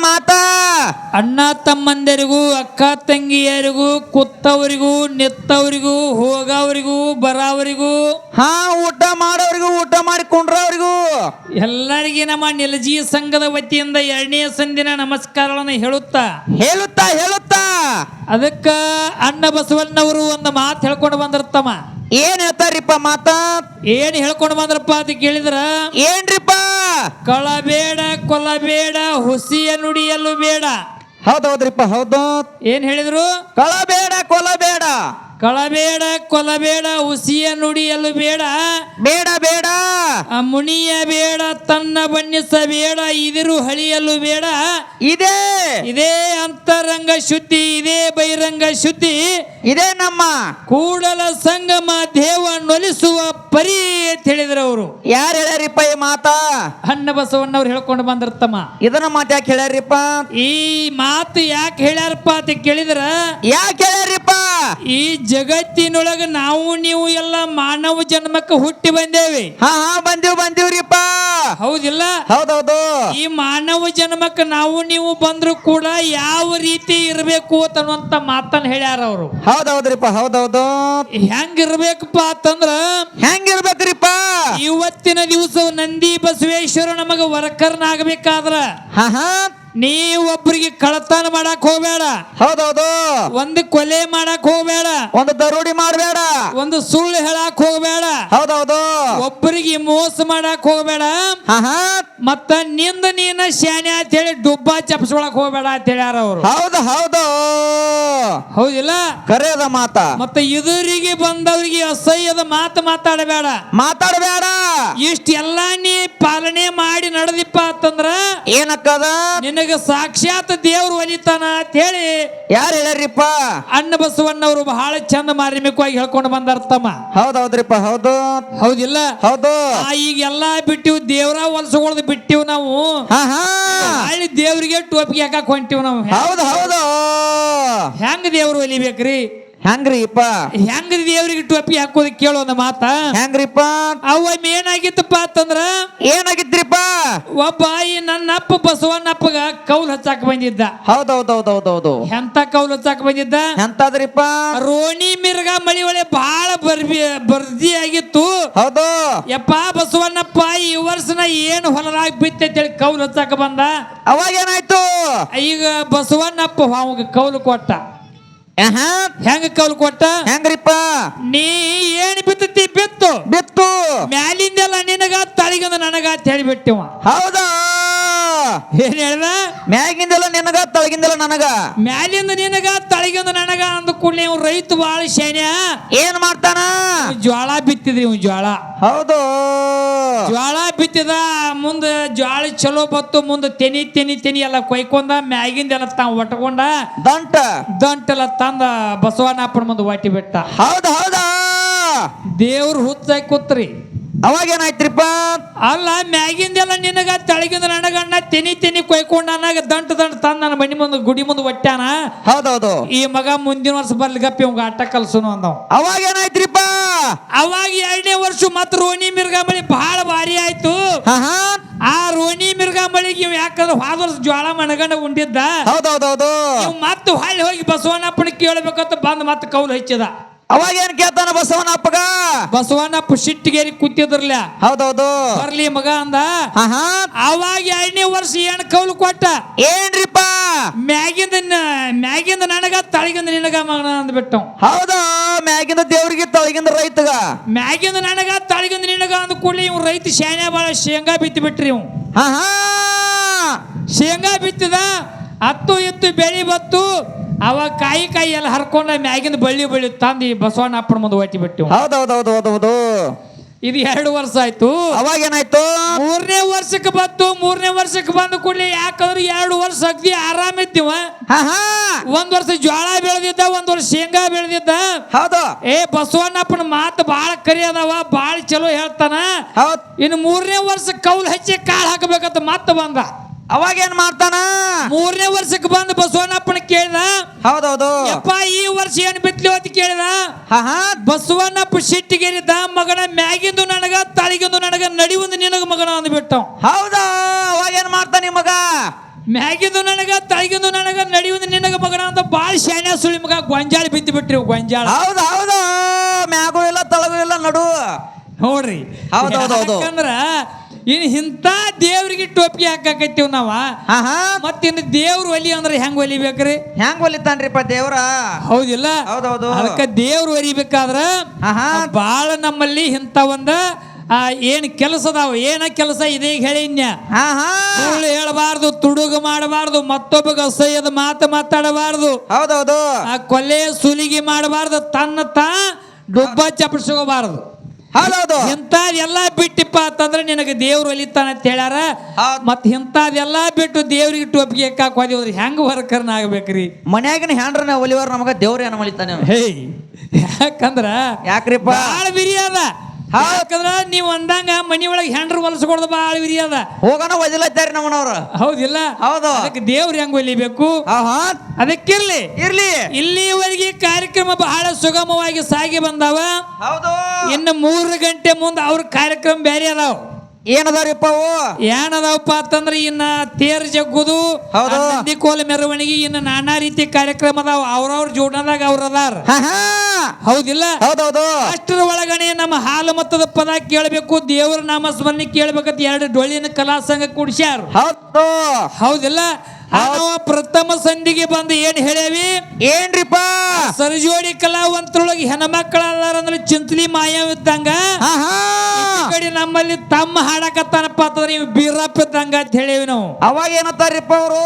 ಮಾತ. ಅಣ್ಣ ತಮ್ಮಂದಿರಿಗೂ ಅಕ್ಕ ತಂಗಿಯರಿಗೂ ಕುತ್ತವರಿಗೂ ನಿತ್ತವರಿಗೂ ಹೋಗವರಿಗೂ ಬರವರಿಗೂ ಹಾ ಊಟ ಮಾಡೋರಿಗೂ ಊಟ ಮಾಡಿ ಕುಂಡ್ರವ್ರಿಗೂ. ಎಲ್ಲರಿಗೆ ನಮ್ಮ ನಿಲಜಿ ಸಂಘದ ವತಿಯಿಂದ ಎರಡನೇ ಸಂದಿನ ನಮಸ್ಕಾರಗಳನ್ನು ಹೇಳುತ್ತಾ. ಹೇಳುತ್ತಾ ಹೇಳುತ್ತಾ. ಅದಕ್ಕ ಅಣ್ಣ ಬಸವಣ್ಣವರು ಒಂದು ಮಾತು ಹೇಳ್ಕೊಂಡು ಬಂದಿರ್ತಮ್ಮ ಏನ್ ಹೇಳ್ತಾರಿಪ್ಪ ಮಾತಾ? ಏನ್ ಹೇಳ್ಕೊಂಡು ಬಂದ್ರಪ್ಪ ಅಂತ ಕೇಳಿದ್ರ? ಏನ್ರಿಪ್ಪ ಕಳಬೇಡ ಕೊಲಬೇಡ ಹುಸಿಯ ನುಡಿಯಲು ಬೇಡ. ಹೌದೌದ್ರಿಪ್ಪ ಹೌದು. ಏನ್ ಹೇಳಿದ್ರು? ಕಳಬೇಡ ಕೊಲಬೇಡ. ಕಳಬೇಡ ಕೊಲಬೇಡ ಉಸಿಯ ನುಡಿಯಲು ಬೇಡ. ಬೇಡ ಬೇಡ. ಮುನಿಯ ಬೇಡ ತನ್ನ ಬಣ್ಣಿಸಬೇಡ ಇದಿರು ಹಳಿಯಲು ಬೇಡ. ಇದೇ. ಇದೇ ಅಂತರಂಗ ಶುದ್ಧಿ ಇದೇ ಬಹಿರಂಗ ಶುದ್ಧಿ. ಇದೇ ನಮ್ಮ. ಕೂಡಲ ಸಂಗಮ ದೇವ ನೊಲಿಸುವ ಪರಿ ಅಂತ ಹೇಳಿದ್ರು ಅವರು. ಯಾರು ಹೇಳ್ಯಾರಿಪ್ಪ ಈ ಮಾತ? ಅಣ್ಣ ಬಸವಣ್ಣವ್ರು ಹೇಳ್ಕೊಂಡು ಬಂದಿರ್ತಮ್ಮ ಇದನ್ನ ಮಾತು ಯಾಕೆ ಹೇಳ್ಯಾರಿಪ್ಪ? ಈ ಮಾತು ಯಾಕೆ ಹೇಳ್ಯಾರಪ್ಪ ಅಂತ ಕೇಳಿದ್ರ. ಯಾಕೆ ಹೇಳ್ಯಾರಿಪ್ಪ? ಈ ಜಗತ್ತಿನೊಳಗ ನಾವು ನೀವು ಎಲ್ಲ ಮಾನವ ಜನ್ಮಕ್ಕೆ ಹುಟ್ಟಿ ಬಂದೇವಿ. ಹಾ ಹಾ ಬಂದೀವ್ ಬಂದೀವ್ರಿಪ್ಪ. ಹೌದಿಲ್ಲ? ಹೌದೌದು. ಈ ಮಾನವ ಜನ್ಮಕ್ಕೆ ನಾವು ನೀವು ಬಂದ್ರು ಕೂಡ ಯಾವ ರೀತಿ ಇರಬೇಕು ಅನ್ನುವಂತ ಮಾತನ್ನ ಹೇಳ್ಯಾರ ಅವರು. ಹೌದೌದ್ರಿಪ್ಪ ಹೌದೌದು. ಹೆಂಗಿರ್ಬೇಕಪ್ಪ ಅಂತಂದ್ರ ಹೆಂಗಿರ್ಬೇಕ್ರಿಪ್ಪ? ಇವತ್ತಿನ ದಿವಸ ನಂದಿ ಬಸವೇಶ್ವರ ನಮಗ ವರ್ಕರ್ನಾಗಬೇಕಾದ್ರ ಹಾ ಹಾ. ನೀ ಒಬ್ಬರಿಗೆ ಕಳತನ ಮಾಡಕ್ ಹೋಗ್ಬೇಡ. ಹೌದೌದು. ಒಂದು ಕೊಲೆ ಮಾಡಕ್ ಹೋಗ್ಬೇಡ. ಒಂದು ದರೋಡಿ ಮಾಡಬೇಡ. ಒಂದು ಸುಳ್ಳು ಹೇಳಕ್ ಹೋಗ್ಬೇಡ. ಹೌದೌದು. ಒಬ್ಬರಿಗೆ ಮೋಸ ಮಾಡಕ್ ಹೋಗ್ಬೇಡ. ಮತ್ತ ನಿಂದ ನೀನ ಶಾನೆ ಅಂತ ಹೇಳಿ ಡುಬ್ಬ ಚಪ್ಸ್ಕೊಳಕ್ ಹೋಗ್ಬೇಡ ಅಂತ ಹೇಳ್ಯಾರ ಅವ್ರು. ಹೌದು ಹೌದು. ಹೌದಿಲ್ಲ? ಕರೆಯದ ಮಾತ. ಮತ್ತೆ ಇದರಿಗೆ ಬಂದವರಿಗೆ ಅಸಹ್ಯದ ಮಾತು ಮಾತಾಡಬೇಡ. ಮಾತಾಡಬೇಡ. ಇಷ್ಟೆಲ್ಲ ನೀ ಪಾಲನೆ ಮಾಡಿ ನಡೆದಿಪ್ಪ ಅಂತಂದ್ರ ಏನಕ್ಕದ? ನಿನಗ ಸಾಕ್ಷಾತ್ ದೇವ್ರು ಒಲಿತಾನ ಅಂತ ಹೇಳಿ ಯಾರು ಹೇಳ್ಯಾರಿಪ್ಪ ಅಣ್ಣ ಬಸವಣ್ಣವರು ಬಹಳ ಚಂದ ಮಾರ್ಮಿಕವಾಗಿ ಹೇಳ್ಕೊಂಡು ಬಂದಾರ್ತಮ್ಮ ಹೌದೌದ್ರಿಪ್ಪ ಹೌದು. ಹೌದಿಲ್ಲ? ಹೌದು. ಆ ಈಗ ಎಲ್ಲಾ ಬಿಟ್ಟಿವ್ ದೇವ್ರ ಹೊಲ್ಸ್ಕೊಳ್ದು ಬಿಟ್ಟಿವ್ ನಾವು. ಹಾ ಹಾ. ಹಳ್ಳಿ ದೇವ್ರಿಗೆ ಟೋಪಿಗೆ ಹಾಕಕ್ ಹೊಂಟಿವ್ ನಾವು. ಹೌದು ಹೌದು. ಹೆಂಗ್ ದೇವ್ರು ಒಲಿಬೇಕ್ರಿ? ಹೆಂಗ್ರಿಪ್ಪ ಹೆಂಗ್ರಿ ದೇವ್ರಿಗೆ ಟೋಪಿ ಹಾಕೋದ್ ಕೇಳೋ ಒಂದು ಮಾತ. ಹೆಂಗ್ರಿಪ್ಪ ಅವ ಏನಾಗಿತ್ತಪ್ಪ ಅಂತಂದ್ರ ಏನಾಗಿದ್ರಿಪ್ಪ? ಒಬ್ಬ ಈ ನನ್ನ ಅಪ್ಪ ಬಸವಣ್ಣಪ್ಪಗ ಕೌಲ್ ಹಚ್ಚಾಕ ಬಂದಿದ್ದ. ಹೌದೌದೌದೌದೌದು. ಎಂತ ಕೌಲ್ ಹಚ್ಚಾಕ ಬಂದಿದ್ದ? ಎಂತಾದ್ರಿಪ್ಪ? ರೋಣಿ ಮಿರ್ಗ ಮಳಿ ಒಳೆ ಬಹಳ ಬರ್ಬಿ ಬರ್ದಿ ಆಗಿತ್ತು. ಹೌದು. ಯಪ್ಪ ಬಸವಣ್ಣಪ್ಪ ಈ ವರ್ಷನ ಏನು ಹೊಲದಾಗ ಹೇಳಿ ಕೌಲ್ ಹಚ್ಚಾಕ ಬಂದ. ಅವಾಗ ಏನಾಯ್ತು ಈಗ ಬಸವಣ್ಣಪ್ಪ ಅವಾಗ ಕೌಲು ಕೊಟ್ಟ. ಹೆಂಗ ಕಲ್ ಕೊಟ್ಟ? ಹೆಂಗ್ರಿಪ್ಪ? ನೀ ಏನ್ ಬಿತ್ತತಿ ಬಿತ್ತು. ಬಿತ್ತು. ಮ್ಯಾಲಿಂದೆಲ್ಲ ನಿನಗ ತಳಿಗಂದ ನನಗ ಅಂತ ಹೇಳಿ ಹೇಳಿಬಿಟ್ಟಿವ. ಹೌದಾ? ಏನ್ ಹೇಳ್ದ? ಮ್ಯಾಗಿಂದೆಲ್ಲ ನಿನಗ ತಳಗಿಂದೆಲ್ಲ ನನಗ. ಮ್ಯಾಲಿಂದ ನಿನಗ ತಳಗಿಂದ ನನಗ ಅಂದ ಕೂಡಲೇ ಇವ್ ರೈತ ಬಾಳ ಶೇನ್ಯ. ಏನ್ ಮಾಡ್ತಾನ? ಜ್ವಾಳ ಬಿತ್ತಿದ್ರಿ ಇವ್ ಜ್ವಾಳ. ಹೌದು. ಜ್ವಾಳ ಬಿತ್ತಿದ ಮುಂದ ಜ್ವಾಳ ಚಲೋ ಬತ್ತು ಮುಂದ ತೆನಿ ತೆನಿ ತೆನಿ ಎಲ್ಲ ಕೊಯ್ಕೊಂಡ ಮ್ಯಾಗಿಂದ ಎಲ್ಲ ತಾವ್ ಒಟ್ಕೊಂಡ ದಂಟ. ದಂಟೆಲ್ಲ ತಂದ ಬಸವಣ್ಣಪ್ಪನ ಮುಂದೆ ಹೊಟ್ಟಿ ಬಿಟ್ಟ. ಹೌದ ಹೌದಾ. ದೇವ್ರ ಹುಚ್ಚಾಗಿ ಕೂತ್ರಿ. ಅವಾಗ ಏನಾಯ್ತ್ರಿಪ್ಪ ಅಲ್ಲ ಮ್ಯಾಗಿಂದೆಲ್ಲ ನಿನಗ ತಳಗಿಂದ ನನಗಣ್ಣ ತಿನಿ ತಿನಿ ಕೊಯ್ಕೊಂಡ ನನಗ ದಂಟ ದಂಟ ತಂದ ನನ್ನ ಮನಿ ಮುಂದೆ ಗುಡಿ ಮುಂದೆ ಒಟ್ಟಾನ ಹೌದೌದು. ಈ ಮಗ ಮುಂದಿನ ವರ್ಷ ಬರ್ಲಿ ಗಪ್ಪಿ ಅವಂಗ ಆಟ ಕಲ್ಸುನು ಅಂದವ. ಅವಾಗ ಏನಾಯ್ತ್ರಿಪ್ಪ ಅವಾಗ ಎರಡನೇ ವರ್ಷ ಮತ್ತ ರೋಣಿ ಮಿರ್ಗಾ ಮಳಿ ಬಹಳ ಭಾರಿ ಆಯ್ತು. ಆ ರೋಣಿ ಮಿರ್ಗಾ ಮಳಿಗೆ ಇವ್ ಯಾಕಂದ್ರೆ ಹೋದ ವರ್ಷ ಜ್ವಾಳ ಮಣಗಂಡ ಉಂಡಿದ್ದ. ಹೌದೌದೌದು. ಮತ್ತೆ ಹೊಳ್ಳಿ ಹೋಗಿ ಬಸವಣ್ಣಪ್ಪನ ಕೇಳ್ಬೇಕಂತ ಬಂದ್ ಮತ್ತೆ ಕೌಲು ಹಚ್ಚಿದ. ಅವಾಗ ಏನ್ ಕೇಳ್ತಾನ ಬಸವನ ಅಪ್ಪಗ? ಶಿಟ್ಟಿಗೇರಿ ಕೂತಿದ್ರಲ್ಲ. ಹೌದೌದು. ಬರ್ಲಿ ಮಗ ಅಂದ. ಅವಾಗ ಎರಡನೇ ವರ್ಷ ಏನ್ ಕೌಲು ಕೊಟ್ಟ? ಏನ್ರಿಪ್ಪ? ಮ್ಯಾಗಿಂದ ಮ್ಯಾಗಿಂದ ನನಗ ತಳಗಿಂದ ನಿನಗ ಮಗನ ಅಂದ್ಬಿಟ್ಟು ಹೌದ ಮ್ಯಾಗಿಂದ ದೇವ್ರಿಗೆ ತಳಗಿಂದ ರೈತಗ. ಮ್ಯಾಗಿಂದ ನನಗ ತಳಗಿಂದ ನಿನಗ ಅಂದ ಕೂಡಲೇ ಇವ್ ರೈತ ಶಾನೆ ಬಾಳ ಶೇಂಗಾ ಬಿತ್ತಿ ಬಿಟ್ರಿ ಇವ್ ಶೇಂಗಾ ಬಿತ್ತಿದ ಹತ್ತು ಎತ್ತು ಬೆಳಿ ಬತ್ತು ಅವಾಗ ಕಾಯಿ ಕಾಯಿ ಎಲ್ಲ ಹರ್ಕೊಂಡ ಮ್ಯಾಗಿನ ಬಳ್ಳಿ ಬಳ್ಳಿ ತಂದು ಈ ಬಸವಣ್ಣಪ್ಪನ ಮುಂದೆ ಒಟ್ಟಿ ಹೌದು ಹೌದೌದು ಇದು ಎರಡು ವರ್ಷ ಆಯ್ತು. ಅವಾಗ ಏನಾಯ್ತು? ಮೂರನೇ ವರ್ಷಕ್ಕೆ ಬಂತು ಮೂರನೇ ವರ್ಷಕ್ಕೆ ಬಂದ ಕೂಡಲೇ ಯಾಕಂದ್ರೆ ಎರಡು ವರ್ಷ ಅಗ್ದಿ ಆರಾಮಿದ್ದೀವ ಒಂದ್ ವರ್ಷ ಜ್ವಾಳ ಬೆಳೆದಿದ್ದ ಒಂದ್ ವರ್ಷ ಶೇಂಗಾ ಬೆಳೆದಿದ್ದ. ಹೌದು. ಏ ಬಸವಣ್ಣಪ್ಪನ ಮಾತು ಬಾಳ ಕರಿ ಅದಾವ ಬಾಳ ಚಲೋ ಹೇಳ್ತಾನ. ಹೌದ್. ಇನ್ನು ಮೂರನೇ ವರ್ಷ ಕೌಲ್ ಹಚ್ಚಿ ಕಾಳು ಹಾಕಬೇಕಂತ ಮತ್ತೆ ಬಂದ. ಅವಾಗ ಏನ್ ಮಾಡ್ತಾನ? ಮೂರನೇ ವರ್ಷಕ್ಕೆ ಬಂದು ಬಸವಣ್ಣಪ್ಪನ ಕೇಳಿದ? ಹೌದೌದು. ಯಪ್ಪ ಈ ವರ್ಷ ಏನ್ ಬಿತ್ಲಿ ಅಂತ ಕೇಳಿದ? ಬಸವಣ್ಣಪ್ಪ ಸಿಟ್ಟಿಗೇರಿದ್ದ ಮಗನ ಮ್ಯಾಗಿಂದು ನನಗ ತಳಿಗಿಂದು ನನಗ ನಡಿವಂದು ನಿನಗ ಮಗನ ಅಂದ್ಬಿಟ್ಟು ಹೌದಾ? ಅವಾಗ ಏನ್ ಮಾಡ್ತಾನ ಮಗ? ಮ್ಯಾಗಿಂದು ನನಗ ತಳಗಿಂದು ನನಗ ನಡಿವಂದು ನಿನಗ ಮಗನ ಅಂತ ಬಾಳ ಶಾನ್ಯ ಸುಳಿ ಮಗ ಗೊಂಜಾಳ ಬಿದ್ದು ಬಿಟ್ರಿ ಗೊಂಜಾಳ. ಹೌದು ಹೌದು? ಮ್ಯಾಗೂ ಇಲ್ಲ ತಳಗೂ ಇಲ್ಲ ನಡು. ನೋಡ್ರಿ. ಹೌದೌದು ಹೌದು. ಯಾಕಂದ್ರ ಇನ್ ಇಂಥ ದೇವ್ರಿಗೆ ಟೋಪಿ ಹಾಕಾಕತ್ತೀವಿ ನಾವ? ಹಾ ಹಾ. ಮತ್ತಿನ್ನು ದೇವ್ರು ಒಲಿ ಅಂದ್ರೆ ಹೆಂಗ್ ಒಲಿಬೇಕ್ರಿ? ಹೆಂಗ್ ಒಲಿತಾನ್ರಿಪ್ಪ ದೇವ್ರ? ಹೌದಿಲ್ಲ? ಹೌದೌದು. ಅದಕ್ಕೆ ದೇವ್ರ ಒಲಿಬೇಕಾದ್ರ ಹಾ ಹಾ. ಬಾಳ ನಮ್ಮಲ್ಲಿ ಇಂಥ ಒಂದ ಆ, ಏನ್ ಕೆಲಸ ಅದಾವ? ಏನ ಕೆಲಸ? ಇದೇ ಈಗ ಹೇಳಿನ್ಯ ಹಾ ಹಾ. ಸುಳ್ಳು ಹೇಳಬಾರ್ದು ತುಡುಗು ಮಾಡಬಾರ್ದು ಮತ್ತೊಬ್ಬಗ ಅಸಹ್ಯದ ಮಾತು ಮಾತಾಡಬಾರ್ದು. ಹೌದೌದು. ಆ ಕೊಲೆ ಸುಲಿಗೆ ಮಾಡಬಾರ್ದು ತನ್ನ ತಾ ಡುಬ್ಬ ಚಪ್ಪಡಿಸ್ಕೋಬಾರ್ದು. ಇಂಥದೆಲ್ಲ ಬಿಟ್ಟಿಪ್ಪ ಅಂತಂದ್ರೆ ನಿನಗೆ ದೇವ್ರು ಒಲಿತಾನ ಅಂತ ಹೇಳ್ಯಾರ. ಹೌದ್. ಮತ್ ಇಂಥದೆಲ್ಲ ಬಿಟ್ಟು ದೇವ್ರಿಗೆ ಟೋಪಿಗೆ ಎಕ್ಕಾಕ್ ಹೋದಿವ್ರಿ ಹೆಂಗ್ ವರ್ಕರ್ನ ಆಗ್ಬೇಕ್ರಿ? ಮನ್ಯಾಗಿನ ಹ್ಯಾಂಡ್ರನ ಒಲಿವರ್ ನಮಗ ದೇವ್ರ ಏನ ಒಲಿತಾನೆ ಹೇ ಯಾಕಂದ್ರ ಯಾಕ್ರಿಪ್ಪ? ಬಾಳ ಬಿರಿ ಅದ. ಹೌದ್. ಯಾಕಂದ್ರ ನೀವು ಅಂದಂಗ ಮನಿ ಒಳಗೆ ಹೆಂಡ್ರು ಹೊಲಸ್ಕೊಡ್ದ ಬಾಳ ವಿರಿಯದ ಅದ. ಹೋಗೋಣ ಒದಿಲತ್ತಾರಿ ನಮ್ಮನವ್ರ. ಹೌದಿಲ್ಲ? ಹೌದು. ಅದಕ್ಕೆ ದೇವ್ರು ಹೆಂಗ್ ಒಲಿಬೇಕು? ಅದಕ್ಕಿರ್ಲಿ ಇರ್ಲಿ. ಇಲ್ಲಿವರೆಗೆ ಕಾರ್ಯಕ್ರಮ ಬಹಳ ಸುಗಮವಾಗಿ ಸಾಗಿ ಬಂದಾವ. ಹೌದು. ಇನ್ನು ಮೂರು ಗಂಟೆ ಮುಂದೆ ಅವ್ರ ಕಾರ್ಯಕ್ರಮ ಬೇರೆ ಅದಾವ. ಏನದಾರಿಪ್ಪ ಏನದಪ್ಪ ಏನದಾವಪ್ಪ ಅಂತಂದ್ರೆ ಇನ್ನ ತೇರ್ ಜಗ್ಗುದು ಹೌದು. ಮೆರವಣಿಗೆ ಇನ್ನ ನಾನಾ ರೀತಿ ಕಾರ್ಯಕ್ರಮ ಅದಾವ. ಅವ್ರವ್ರ ಜೋಡಣದಾಗ ಅವ್ರ ಅದಾರ. ಹಾ ಹಾ. ಹೌದಿಲ್ಲ? ಹೌದೌದು. ಅಷ್ಟರ ಒಳಗಡೆ ನಮ್ಮ ಹಾಲು ಮತ್ತದ ಪದ ಕೇಳಬೇಕು ದೇವರ ನಾಮ ಸ್ಮರಣೆ ಕೇಳಬೇಕಂತ ಎರಡು ಡೊಳ್ಳಿನ ಕಲಾ ಸಂಘ ಕೂಡಿಸ್ಯಾರ. ಹೌದು. ಹೌದಿಲ್ಲ? ನಾವು ಪ್ರಥಮ ಸಂಧಿಗೆ ಬಂದು ಏನ್ ಹೇಳೇವಿ ಏನ್ರಿಪ್ಪ? ಸರಿಜೋಡಿ ಕಲಾವಂತರೊಳಗೆ ಹೆಣ್ಮಕ್ಳ ಅಂದ್ರೆ ಚಿಂತಲಿ ಮಾಯವಿದ್ದಂಗ ಕಡೆ ನಮ್ಮಲ್ಲಿ ತಮ್ಮ ಹಾಡಕತ್ತಾನಪ್ಪ ಅಂತಂದ್ರೆ ಇವ್ ಬೀರಪ್ಪ ಇದ್ದಂಗ ಅಂತ ಹೇಳೇವಿ ನಾವು. ಅವಾಗ ಏನತ್ತಾರಿಪ್ಪ ಅವರು?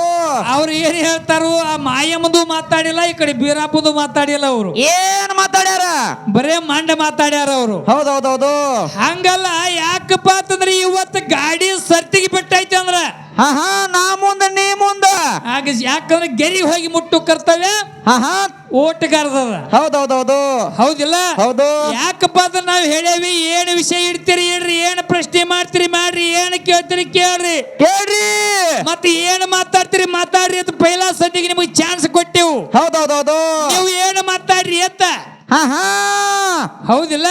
ಅವ್ರು ಏನ್ ಹೇಳ್ತಾರು? ಆ ಮಾಯಮ್ಮದು ಮಾತಾಡಿಲ್ಲ ಈ ಕಡೆ ಬೀರಪ್ಪದು ಮಾತಾಡಿಲ್ಲ ಅವರು. ಏನ್ ಮಾತಾಡ್ಯಾರ? ಬರೇ ಮಂಡ ಮಾತಾಡ್ಯಾರ ಅವರು. ಹೌದೌದೌದು. ಹಂಗಲ್ಲ ಯಾಕಪ್ಪ ಅಂತಂದ್ರೆ ಇವತ್ತು ಗಾಡಿ ಸರ್ತಿಗೆ ಬಿಟ್ಟೈತೆ ಅಂದ್ರ. ಹಾ ಹಾ ನಾ ಮುಂದ ಮುಂದ ಆಗ ಯಾಕಂದ್ರೆ ಗೆರಿ ಹೋಗಿ ಮುಟ್ಟು ಕರ್ತವ್ಯ ಹಾ ಹಾ. ಓಟಗಾರದದ. ಹೌದೌದೌದು. ಹೌದಿಲ್ಲ? ಹೌದು. ಯಾಕಪ್ಪ ಅಂದ್ರೆ ನಾವು ಹೇಳೇವಿ ಏನ್ ವಿಷಯ ಇಡ್ತೀರಿ ಹೇಳ್ರಿ ಏನ್ ಪ್ರಶ್ನೆ ಮಾಡ್ತೀರಿ ಮಾಡ್ರಿ ಏನ್ ಕೇಳ್ತೀರಿ ಕೇಳ್ರಿ. ಕೇಳ್ರಿ. ಮತ್ತೆ ಏನ್ ಮಾತಾಡ್ತೀರಿ ಮಾತಾಡ್ರಿ ಅಂತ ಪೈಲಾ ಸದ್ಯಗೆ ನಿಮಗೆ ಚಾನ್ಸ್ ಕೊಟ್ಟೆವು. ಹೌದೌದೌದು. ನೀವು ಏನು ಮಾತಾಡ್ರಿ ಎತ್ತ ಹಾ ಹಾ. ಹೌದಿಲ್ಲ?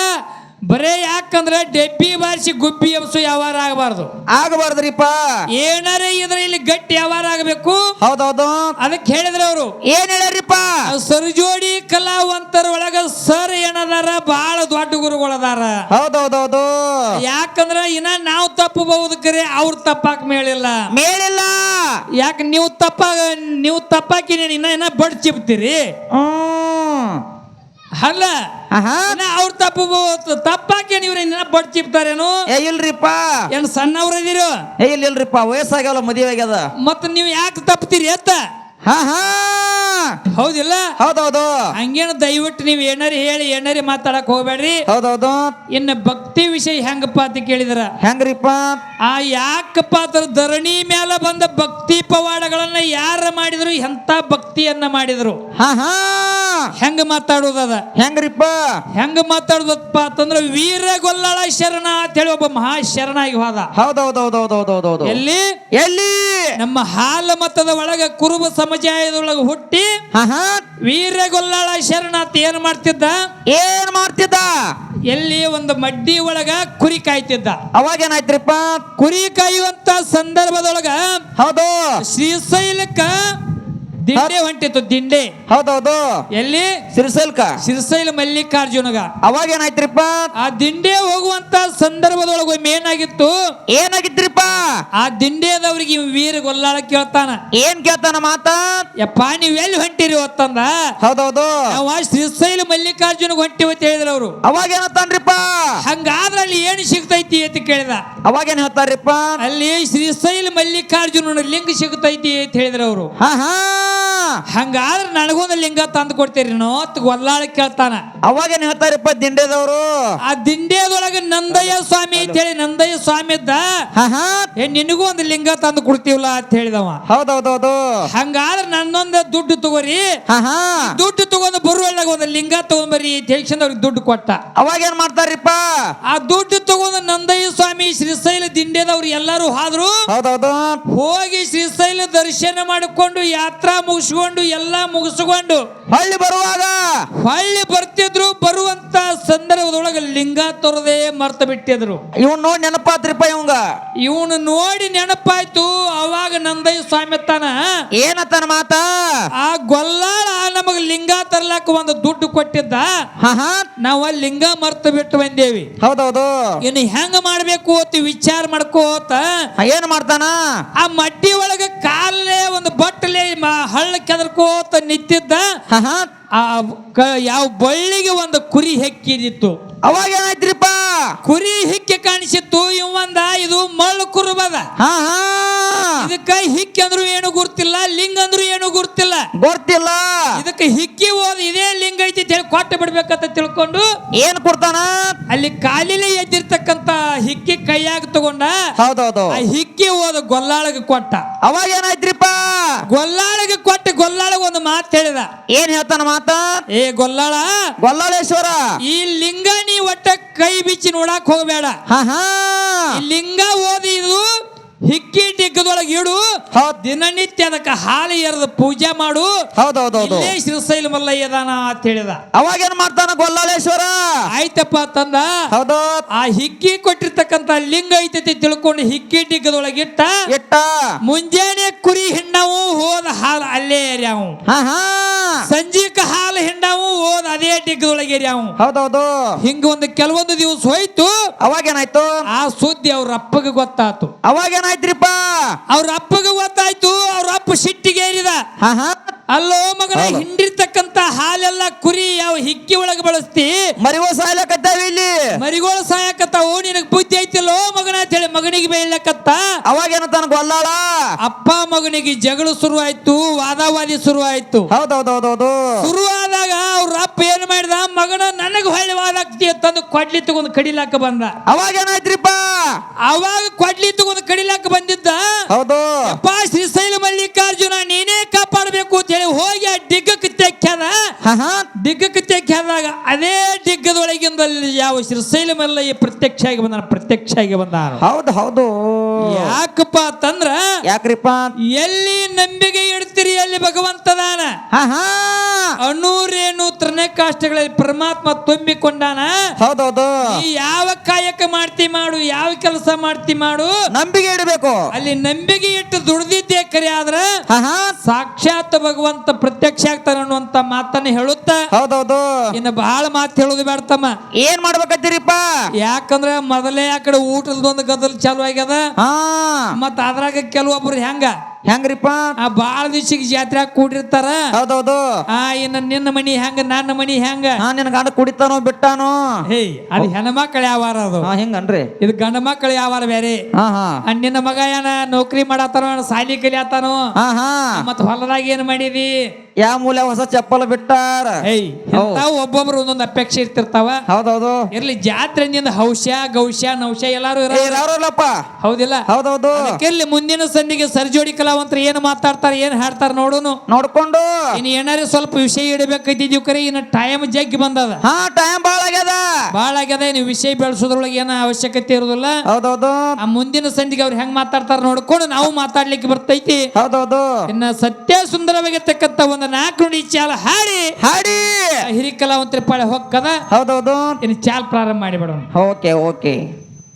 ಬರೇ ಯಾಕಂದ್ರೆ ಡೆಬ್ಬಿ ಬಾರಿಸಿ ಗುಬ್ಬಿ ಎಬ್ಸು ಯಾವಾರ ಆಗಬಾರ್ದು. ಆಗಬಾರ್ದ್ರಿಪ್ಪ. ಏನಾರೇ ಇದ್ರೆ ಇಲ್ಲಿ ಗಟ್ಟಿ ಯಾವಾರ ಆಗಬೇಕು. ಹೌದೌದು. ಅದಕ್ಕೆ ಹೇಳಿದ್ರೆ ಅವರು. ಏನ್ ಹೇಳ್ರಿಪ್ಪ ಸರ್ಜೋಡಿ ಕಲಾವಂತರ ಒಳಗ ಸರ್ ಏನದಾರ ಬಹಳ ದೊಡ್ಡ ಗುರುಗಳದಾರ ಹೌದೌದೌದು. ಯಾಕಂದ್ರೆ ಇನ್ನ ನಾವು ತಪ್ಪಬಹುದು ಕರೆ ಅವ್ರ ತಪ್ಪಾಕ್ ಮೇಳಿಲ್ಲ ಮೇಳಿಲ್ಲ ಯಾಕೆ ನೀವು ತಪ್ಪ ನೀವು ತಪ್ಪಾಕಿ ನೀನ್ ಇನ್ನ ಇನ್ನ ಬಡ್ ಚಿಪ್ತೀರಿ ಹ್ಮ್. ಅಲ್ಲ. ಅವ್ರ ತಪ್ಪು ತಪ್ಪಾಕಿ ನೀವು ಇನ್ನ ಬಡ್ ಚಿಪ್ತಾರೇನು? ಏ ಇಲ್ರಿಪ್ಪ. ಏನ್ ಸಣ್ಣವ್ರದಿರು ಏ ಇಲ್ಲ ಇಲ್ರಿಪ್ಪ. ವಯಸ್ಸಾಗ್ಯಾವಲ್ಲ ಮದುವೆ ಆಗ್ಯದ. ಮತ್ತ ನೀವು ಯಾಕೆ ತಪ್ತೀರಿ ಎತ್ತ? ಹಾ ಹಾ. ಹೌದಿಲ್ಲ? ಹೌದೌದು. ಹಂಗೇನು ದಯವಿಟ್ಟು ನೀವು ಏನಾರಿ ಹೇಳಿ ಏನಾರಿ ಮಾತಾಡಕ್ ಹೋಗ್ಬೇಡ್ರಿ. ಹೌದೌದು. ಇನ್ನು ಭಕ್ತಿ ವಿಷಯ ಹೆಂಗಪ್ಪ ಅಂತ ಕೇಳಿದ್ರ? ಹೆಂಗ್ರಿಪ್ಪ? ಆ ಯಾಕಪ್ಪ ಅದ್ರ ಧರಣಿ ಮೇಲೆ ಬಂದ ಭಕ್ತಿ ಪವಾಡಗಳನ್ನ ಯಾರ ಮಾಡಿದ್ರು ಎಂತ ಭಕ್ತಿಯನ್ನ ಮಾಡಿದ್ರು? ಹಾ ಹಾ. ಹೆಂಗ ಮಾತಾಡೋದದ ಹೆಂಗ್ರಿಪ್ಪ? ಹೆಂಗ ಮಾತಾಡೋದಪ್ಪ ಅಂತಂದ್ರೆ ವೀರಗೊಲ್ಲಳ ಶರಣ ಅಂತ ಹೇಳಿ ಒಬ್ಬ ಮಹಾ ಶರಣಾಗಿ ಹೋದ. ಹೌದೌದೌದೌದೌದೌದೌದು ಎಲ್ಲಿ? ಎಲ್ಲಿ? ನಮ್ಮ ಹಾಲ ಮತದ ಒಳಗ ಕುರುಬ ಸಮುದಾಯದೊಳಗ ಹುಟ್ಟಿ ವೀರ ವೀರಗೊಲ್ಲಳ ಶರಣ ಅಂತ ಏನ್ ಮಾಡ್ತಿದ್ದ? ಏನ್ ಮಾಡ್ತಿದ್ದ? ಎಲ್ಲಿ ಒಂದು ಮಡ್ಡಿ ಒಳಗ ಕುರಿ ಕಾಯ್ತಿದ್ದ. ಅವಾಗ ಏನಾಯ್ತ್ರಿಪ್ಪ ಕುರಿ ಕಾಯುವಂತ ಸಂದರ್ಭದೊಳಗ ಹೌದು. ಶ್ರೀಶೈಲಕ್ಕ ದಿಂಡೆ ಹೊಂಟಿತ್ತು ದಿಂಡೆ. ಹೌದೌದು. ಎಲ್ಲಿ? ಸಿರಿಸೈಲ್ಕ. ಸಿರಿಸೈಲ್ ಮಲ್ಲಿಕಾರ್ಜುನಗ. ಅವಾಗ ಏನಾಯ್ತ್ರಿಪ್ಪ? ಆ ದಿಂಡೆ ಹೋಗುವಂತ ಸಂದರ್ಭದೊಳಗ ಒಮ್ಮೆ ಏನಾಗಿತ್ತು? ಏನಾಗಿದ್ರಿಪ್ಪ ಆ ದಿಂಡೆದವ್ರಿಗೆ ವೀರ ಗೊಲ್ಲಾಳ ಕೇಳ್ತಾನ. ಏನ್ ಕೇಳ್ತಾನ ಮಾತ? ಯಪ್ಪ ನೀವ್ ಎಲ್ಲಿ ಹೊಂಟಿರಿ ಹೊತ್ತಂದ ಹೌದೌದು. ಅವ ಶ್ರೀಶೈಲ ಮಲ್ಲಿಕಾರ್ಜುನ ಹೊಂಟಿವಿ ಅಂತ ಹೇಳಿದ್ರು ಅವರು. ಅವಾಗ ಏನತ್ತಾನ್ರಿಪ್ಪ ಹಂಗಾದ್ರೆ ಅಲ್ಲಿ ಏನು ಸಿಗ್ತೈತಿ ಅಂತ ಕೇಳಿದ. ಅವಾಗ ಏನ್ ಹೇಳ್ತಾರ್ರಿಪ್ಪ ಅಲ್ಲಿ ಶ್ರೀಶೈಲ ಮಲ್ಲಿಕಾರ್ಜುನ ಲಿಂಗ ಸಿಗ್ತೈತಿ ಅಂತ ಹೇಳಿದ್ರು ಅವರು. ಹಾ ಹಾ. ಹಂಗಾದ್ರೆ ನನಗೊಂದು ಲಿಂಗ ತಂದು ಕೊಡ್ತೀರಿ ನೋತ್ ಗೊಲ್ಲಾಳ ಕೇಳ್ತಾನ. ಅವಾಗ ಏನ್ ಹೇಳ್ತಾರಪ್ಪ ದಿಂಡೆದವರು. ಆ ದಿಂಡೆದೊಳಗೆ ನಂದಯ್ಯ ಸ್ವಾಮಿ ಅಂತ ಹೇಳಿ ನಂದಯ್ಯ ಸ್ವಾಮಿ ಇದ್ದ ಏ ನಿನಗೂ ಒಂದು ಲಿಂಗ ತಂದು ಕೊಡ್ತೀವಲ್ಲ ಅಂತ ಹೇಳಿದವ. ಹೌದೌದೌದು. ಹಂಗಾದ್ರೆ ನನ್ನೊಂದು ದುಡ್ಡು ತಗೋರಿ. ದುಡ್ಡು ತಗೊಂಡು ಬರುವಳ್ಳಾಗ ಒಂದು ಲಿಂಗ ತಗೊಂಬರಿ ಅಂತ ಅವ್ರಿಗೆ ದುಡ್ಡು ಕೊಟ್ಟ. ಅವಾಗ ಏನ್ ಮಾಡ್ತಾರಿಪ್ಪ ಆ ದುಡ್ಡು ತಗೊಂಡು ನಂದಯ್ಯ ಸ್ವಾಮಿ ಶ್ರೀಶೈಲ ದಿಂಡೇದವ್ರು ಎಲ್ಲಾರು ಹಾದ್ರು ಹೌದೌದು. ಹೋಗಿ ಶ್ರೀಶೈಲ ದರ್ಶನ ಮಾಡಿಕೊಂಡು ಯಾತ್ರಾ ಮುಗಿಸ್ಕೊಂಡು ಎಲ್ಲಾ ಮುಗಿಸ್ಕೊಂಡು ಹಳ್ಳಿ ಬರುವಾಗ ಹಳ್ಳಿ ಬರ್ತಿದ್ರು ಬರುವಂತ ಸಂದರ್ಭದೊಳಗೆ ಲಿಂಗ ತೊರದೆ ಮರ್ತ ಬಿಟ್ಟಿದ್ರು. ಇವನ್ ನೋಡಿ ನೆನಪಾತ್ರಿಪ್ಪ ಇವಂಗ? ಇವನು ನೋಡಿ ನೆನಪಾಯ್ತು ಅವಾಗ ನಂದಯ್ಯ ಸ್ವಾಮಿ ತಾನ ಏನತ್ತನ ಮಾತ? ಆ ಗೊಲ್ಲಾಳ ನಮಗ ಲಿಂಗ ತರ್ಲಾಕ ಒಂದು ದುಡ್ಡು ಕೊಟ್ಟಿದ್ದ. ನಾವ ಲಿಂಗ ಮರ್ತ ಬಿಟ್ಟು ಬಂದೇವಿ. ಹೌದೌದು. ಇನ್ನು ಹೆಂಗ ಮಾಡ್ಬೇಕು ಅಂತ ವಿಚಾರ ಮಾಡ್ಕೋತ. ಏನ್ ಮಾಡ್ತಾನ? ಆ ಮಡ್ಡಿ ಒಳಗ ಕಾಲೇ ಕೆದರ್ಕೋತ ನಿಂತಿದ್ದ ಆ ಕ- ಯಾವ ಬಳ್ಳಿಗೆ ಒಂದು ಕುರಿ ಹೆಕ್ಕಿದಿತ್ತು. ಅವಾಗ ಏನಾಯ್ತ್ರಿಪ್ಪ? ಕುರಿ ಹಿಕ್ಕಿ ಕಾಣಿಸಿತ್ತು ಇವಂದ ಇದು ಮಳ್ಳು ಕುರುಬದ. ಹಾ ಹಾ. ಇದಕ್ಕ ಹಿಕ್ಕಿ ಅಂದ್ರು ಏನು ಗುರ್ತಿಲ್ಲ ಲಿಂಗ ಅಂದ್ರು ಏನು ಗುರ್ತಿಲ್ಲ. ಗೊತ್ತಿಲ್ಲ. ಇದಕ್ಕೆ ಹಿಕ್ಕಿ ಹೋದ ಇದೇ ಲಿಂಗ ಐತಿ ಅಂತ ಹೇಳಿ ಕೊಟ್ಟು ಬಿಡ್ಬೇಕಂತ ತಿಳ್ಕೊಂಡು ಏನ್ ಕೊಡ್ತಾನ? ಅಲ್ಲಿ ಕಾಲಿಲೆ ಎದ್ದಿರ್ತಕ್ಕಂತ ಹಿಕ್ಕಿ ಕೈಯಾಗ ತಗೊಂಡ ಹೌದೌದು. ಆ ಹಿಕ್ಕಿ ಹೋದ ಗೊಲ್ಲಾಳಗ ಕೊಟ್ಟ. ಅವಾಗ ಏನಾಯ್ತ್ರಿಪ್ಪ? ಗೊಲ್ಲಾಳಗ ಕೊಟ್ಟು ಗೊಲ್ಲಾಳಗ ಒಂದು ಮಾತು ಹೇಳಿದ. ಏನ್ ಹೇಳ್ತಾನ ಮಾತ? ಏ ಗೊಲ್ಲಾಳ ಗೊಲ್ಲಾಳೇಶ್ವರ. ಈ ಲಿಂಗ ನೀ ಒಟ್ಟ ಕೈ ಬಿಚ್ಚಿ ನೋಡಕ್ ಹೋಗಬೇಡ. ಲಿಂಗ ಓದಿ ಇದು ಹಿಕ್ಕಿ ಟಿಕ್ಕದೊಳಗೆ ಇಡು. ದಿನನಿತ್ಯ ಅದಕ್ಕೆ ಹಾಲು ಎರೆದು ಪೂಜೆ ಮಾಡು. ಹೌದೌದೌದು ಶ್ರೀಶೈಲ ಮಲ್ಲಯ್ಯದಾನ ಅಂತ ಹೇಳಿದ. ಅವಾಗ ಏನ್ ಮಾಡ್ತಾನ ಗೊಲ್ಲಾಳೇಶ್ವರ? ಆಯ್ತಪ್ಪ ತಂದ ಹೌದು. ಆ ಹಿಕ್ಕಿ ಕೊಟ್ಟಿರ್ತಕ್ಕಂತ ಲಿಂಗ ಐತೈತಿ ತಿಳ್ಕೊಂಡು ಹಿಕ್ಕಿ ಟಿಗ್ಗದೊಳಗಿಟ್ಟ ಇಟ್ಟ. ಮುಂಜಾನೆ ಕುರಿ ಹಿಂಡವು ಹೋದ ಹಾಲು ಅಲ್ಲೇ ಏರ್ಯಾವು ಹಾ ಹಾ. ಸಂಜೀಕ ಹಾಲು ಹಿಂಡವು ಹೋದ ಅದೇ ಡಿಗ್ಗದೊಳಗೆ ಏರ್ಯಾವು ಹೌದೌದು. ಹಿಂಗ ಒಂದು ಕೆಲವೊಂದು ದಿವಸ ಹೋಯ್ತು. ಅವಾಗ ಏನಾಯ್ತು ಆ ಸುದ್ದಿ ಅವ್ರ ಅಪ್ಪಗೆ ಗೊತ್ತಾತು. ಅವಾಗ ಏನಾಯ್ತ್ರಿಪ್ಪ ಅವ್ರ ಅಪ್ಪಗೆ ಗೊತ್ತಾಯ್ತು. ಅವ್ರ ಅಪ್ಪ ಸಿಟ್ಟಿಗೆ ಏರಿದ ಹಾ ಹಾ. ಅಲ್ಲೋ ಮಗಳ ಹೌದು. ಹಿಂಡಿರ್ತಕ್ಕಂತ ಹಾಲೆಲ್ಲ ಕುರಿ ಯಾವ ಹಿಕ್ಕಿ ಒಳಗೆ ಬಳಸ್ತಿ? ಮರಿಗೋಳ ಸಾಯ್ಲಕತ್ತಾವ ಇಲ್ಲಿ? ಮರಿಗೋಳ ಸಾಯಕತ್ತಾವು ನಿನಗ್ ಬುದ್ಧಿ ಐತಿಲ್ಲೋ ಮಗನ ಅಂತ ಹೇಳಿ ಮಗನಿಗೆ ಬೈಲಕತ್ತ ಅವಾಗ ಏನಂತಾನ ಗೊಲ್ಲಾಳ? ಅಪ್ಪ ಮಗನಿಗೆ ಜಗಳ ಶುರು ಆಯ್ತು ವಾದಾವಾದಿ ಶುರು ಆಯ್ತು ಹೌದೌದೌದೌದು. ಶುರು ಆದಾಗ ಅವ್ರ ಅಪ್ಪ ಏನ್ ಮಾಡಿದ? ಮಗನ ನನಗ್ ಹೊಳ್ಳಿ ವಾದಾಕ್ತಿ ಅಂತಂದು ಕೊಡ್ಲಿ ತಗೊಂಡು ಕಡಿಲಾಕ ಬಂದ. ಅವಾಗ ಏನಾಯ್ತ್ರಿಪ್ಪ? ಅವಾಗ ಕೊಡ್ಲಿ ತಗೊಂಡು ಕಡಿಲಾಕ ಬಂದಿದ್ದ? ಹೌದು. ಅಪ್ಪ ಶ್ರೀಶೈಲ ಹಾ ಹಾ ಡಿಗ್ಗಕ್ಕೆ ತೆಕ್ಕ್ಯಾದಾಗ ಅದೇ ಡಿಗ್ಗದೊಳಗಿಂದ ಯಾವ ಶ್ರೀಶೈಲ ಮೇಲೆ ಪ್ರತ್ಯಕ್ಷ ಆಗಿ ಬಂದಾನ ಪ್ರತ್ಯಕ್ಷ ಆಗಿ ಬಂದಾನ. ಹೌದು ಹೌದು. ಯಾಕಪ್ಪ ಅಂತಂದ್ರ ಯಾಕ್ರಿಪ್ಪ? ಎಲ್ಲಿ ನಂಬಿಕೆ ಇಡ್ತೀರಿ ಅಲ್ಲಿ ಭಗವಂತದಾನ ಅಣ್ಣೂರೇನು ಕಾಷ್ಟಗಳಲ್ಲಿ ಪರಮಾತ್ಮ ತುಂಬಿಕೊಂಡಾನ? ಹೌದೌದು. ಯಾವ ಕಾಯಕ ಮಾಡ್ತಿ ಮಾಡು ಯಾವ ಕೆಲಸ ಮಾಡ್ತಿ ಮಾಡು? ನಂಬಿಕೆ ಇಡಬೇಕು. ಅಲ್ಲಿ ನಂಬಿಕೆ ಇಟ್ಟು ದುಡ್ದಿದ್ದೆ ಕರೆ ಆದ್ರ ಸಾಕ್ಷಾತ್ ಭಗವಂತ ಪ್ರತ್ಯಕ್ಷ ಆಗ್ತಾನ ಅನ್ನುವಂತ ಮಾತನ್ನ ಹೇಳುತ್ತ? ಹೌದೌದು. ಇನ್ನು ಬಹಳ ಮಾತು ಹೇಳುದು ಬೇಡ್ತಮ್ಮ ಏನ್ ಮಾಡ್ಬೇಕತ್ತೀರಿಪ್ಪ? ಯಾಕಂದ್ರೆ ಮೊದಲೇ ಆ ಕಡೆ ಊಟದೊಂದು ಗದಲ್ ಚಾಲು ಆಗ್ಯದ. ಹಾ. ಮತ್ತ ಅದ್ರಾಗ ಕೆಲವೊಬ್ರು ಹೆಂಗ? ಹೆಂಗ್ರಿಪ್ಪ? ಆ ಬಾಳ ದಿವ್ಸಕ್ಕೆ ಜಾತ್ರೆ ಕೂಡಿರ್ತಾರ. ಹೌದೌದು. ಆ ಇನ್ನ ನಿನ್ನ ಮನಿ ಹೆಂಗ ನನ್ನ ಮನಿ ಹೆಂಗ? ಹಾ ನಿನ್ ಗಂಡ ಕುಡಿತಾನೋ ಬಿಟ್ಟಾನೋ? ಹೇ ಅದು ಹೆಣ್ಮಕ್ಳ ಯಾವಾರ ಅದು. ಹಾ ಹೆಂಗನ್ರಿ? ಇದು ಗಂಡ ಮಕ್ಕಳ ಯಾವಾರ ಬೇರೆ ಹಾ ಹಾ. ಆ ನಿನ್ನ ಮಗ ಏನ ನೌಕರಿ ಮಾಡತ್ತಾನೋ ಸಾಲಿ ಕಲಿಯತ್ತಾನೋ? ಹಾ ಹಾ. ಮತ್ತ ಹೊಲದಾಗ ಏನ್ ಮಾಡಿದಿ? ಯಾವ ಮೂಲ ಹೊಸ ಚಪ್ಪಲ್ ಬಿಟ್ಟಾರ? ಒಬ್ಬೊಬ್ರು ಒಂದೊಂದು ಅಪೇಕ್ಷೆ ಇರ್ತಿರ್ತಾವ. ಹೌದೌದು. ಇರ್ಲಿ ಜಾತ್ರೆ ನಿಂದ ಹೌಶ ಗೌಶ್ಯ ನೌಶ ಎಲ್ಲಾರು ಇರ ಏ ಯಾರಲ್ಲಪ್ಪ ಹೌದಿಲ್ಲ? ಹೌದೌದು. ಮುಂದಿನ ಸಂಧಿಗೆ ಸರ್ಜೋಡಿ ಕಲಾವಂತರು ಏನು ಮಾತಾಡ್ತಾರ ಏನ್ ಹಾಡ್ತಾರ ನೋಡುನು. ನೋಡ್ಕೊಂಡು. ಇನ್ ಏನಾರೇ ಸ್ವಲ್ಪ ವಿಷಯ ಇಡಬೇಕೈತಿದ್ವಿ ಕರೆ ಇನ್ನು ಟೈಮ್ ಜಗ್ಗಿ ಬಂದದ. ಹಾ ಟೈಮ್ ಬಾಳ ಆಗ್ಯದ. ಭಾಳ ಆಗ್ಯದ ನೀವು ವಿಷಯ ಬೆಳೆಸೋದ್ರೊಳಗೆ ಏನ ಅವಶ್ಯಕತೆ ಇರೋದಿಲ್ಲ. ಹೌದೌದು. ಆ ಮುಂದಿನ ಸಂಧಿಗೆ ಅವ್ರು ಹೆಂಗ್ ಮಾತಾಡ್ತಾರ ನೋಡ್ಕೊಂಡು ನಾವು ಮಾತಾಡ್ಲಿಕ್ಕೆ ಬರ್ತೈತಿ. ಹೌದೌದು. ಇನ್ನ ಸತ್ಯ ಸುಂದರವಾಗಿರ್ತಕ್ಕಂಥ ಒಂದು ನಾಲ್ಕು ನುಡಿ ಚಾಲ ಹಾಡಿ. ಹಾಡಿ. ಹಿರಿ ಕಲಾವಂತರ ಪಾಳೆ ಹೊಕ್ಕದ ಹೌದೌದು. ಇನ್ನು ಚಾಲ್ ಪ್ರಾರಂಭ ಮಾಡಿ ಮಾಡಿಬಿಡೋಣ. Okay okay.